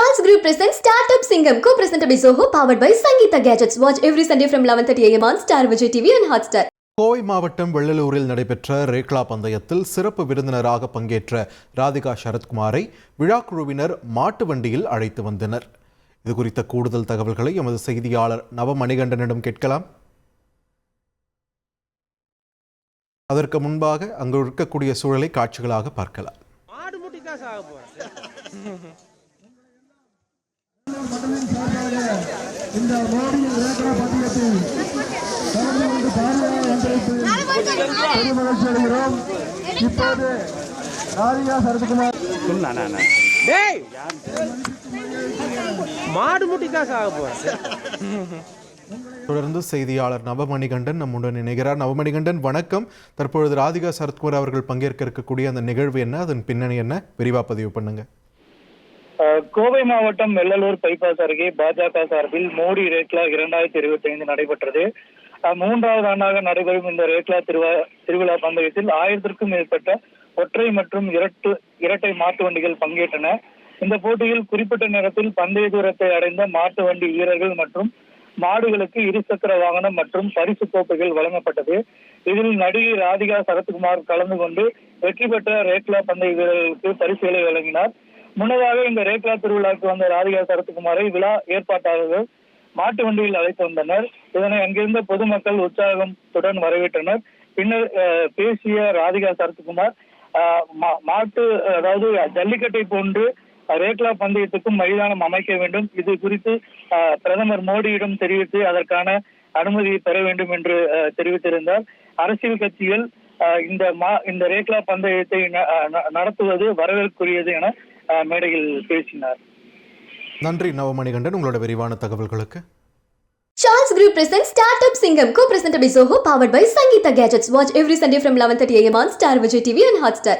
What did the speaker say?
Charles Group presents Startup Singham, co-presented by Zoho, powered by Sangeeta Gadgets. Watch every Sunday from 11:30 a.m. on Star Vijay TV and Hotstar. Kovai மாவட்டம் வெள்ளலூரில் நடைபெற்ற ரேக்லா பந்தயத்தில் சிறப்பு விருந்தினராக பங்கேற்ற ராதிகா சரத்குமாரை விழாக்குழுவினர் மாட்டு வண்டியில் அழைத்து வந்தனர் இது குறித்த கூடுதல் தகவல்களை எமது செய்தியாளர் நவமணிகண்டனிடம் கேட்கலாம் அதற்கு முன்பாக அங்கு இருக்கக்கூடிய சூழலை காட்சிகளாக பார்க்கலாம் இந்த மோடி ரேகா பட்டியத்தில் கலந்து கொண்டு பாரியாக வந்திருப்பது பெரும் மகிழ்ச்சி அடைகிறோம். இப்போது ராதிகா சரத்குமார். டேய்! மாடு முட்டி காசு ஆக போறேன் தொடர்ந்து செய்தியாளர் நவமணிகண்டன் நம்முடன் இணைகிறார். நவமணிகண்டன் வணக்கம். தற்பொழுது ராதிகா சரத்குமார் அவர்கள் பங்கேற்க இருக்கக்கூடிய அந்த நிகழ்வு என்ன? அதன் பின்னணி என்ன? விரிவா பதிவு பண்ணுங்க. அஹ் கோவை மாவட்டம் வெள்ளலூர் பைபாஸ் அருகே பாஜக சார்பில் மோடி ரேக்லா இரண்டாயிரத்தி இருபத்தி ஐந்து நடைபெற்றது மூன்றாவது ஆண்டாக நடைபெறும் இந்த ரேக்லா திருவா திருவிழா பந்தயத்தில் ஆயிரத்திற்கும் மேற்பட்ட ஒற்றை மற்றும் இரட்டு இரட்டை மாட்டு வண்டிகள் பங்கேற்றன. இந்த போட்டியில் குறிப்பிட்ட நேரத்தில் பந்தய தூரத்தை அடைந்த மாட்டு வண்டி வீரர்கள் மற்றும் மாடுகளுக்கு இருசக்கர வாகனம் மற்றும் பரிசு கோப்பைகள் வழங்கப்பட்டது. இதில் நடிகை ராதிகா சரத்குமார் கலந்து கொண்டு வெற்றி பெற்ற ரேக்லா பந்தய வீரர்களுக்கு பரிசுகளை வழங்கினார். முன்னதாக இந்த ரேக்லா திருவிழாவுக்கு வந்த ராதிகா சரத்குமாரை விழா ஏற்பாட்டாளர்கள் மாட்டு வண்டியில் அழைத்து வந்தனர். இதனை அங்கிருந்த பொதுமக்கள் உற்சாகத்துடன் வரவேற்றனர். பின்னர் பேசிய ராதிகா சரத்குமார் மா- மாட்டு அதாவது ஜல்லிக்கட்டை போன்று ரேக்லா பந்தயத்துக்கும் மைதானம் அமைக்க வேண்டும். இது குறித்து பிரதமர் மோடியிடம் தெரிவித்து அதற்கான அனுமதியை பெற வேண்டும் என்று தெரிவித்திருந்தார். அரசியல் கட்சிகள் இந்த மா இந்த ரேக்லா பந்தயத்தை ந- நடத்துவது வரவேற்குரியது என மேடையில் பேசினார் நன்றி நவமணிகண்டன் உங்களோட விரிவான தகவல்களுக்கு Charles Group presents Startup Singham, co-presented by Zoho, powered by Sangeeta Gadgets. Watch every Sunday from 11:30 a.m. on Star Vijay TV and Hotstar.